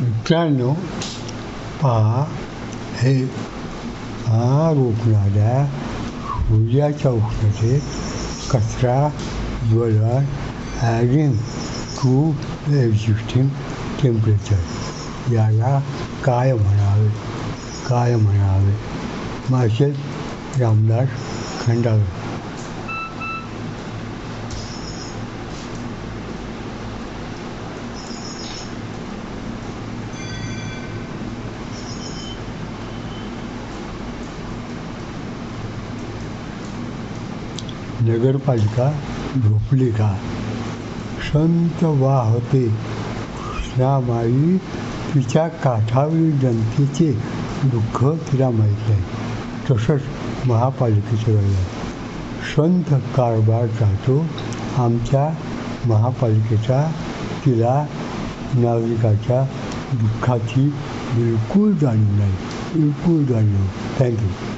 मित्रांनो पहा हे हा रोखणाऱ्या सूर्याच्या उष्णतेत कचरा ज्वलन ॲडिंग टू एक्झिस्टिंग टेम्परेचर. याला काय म्हणावे? काय म्हणावे? माझे रामदास खंडागळे नगरपालिका झोपली का संत वाहते कृष्णामाई तिच्या काठावरील जनतेचे दुःख तिला माहीत आहे तसंच महापालिकेचं वेळ संत कारभार चालतो आमच्या महापालिकेचा तिला नागरिकाच्या दुःखाची बिलकुल जाणीव नाही. बिलकुल जाणीव थँक्यू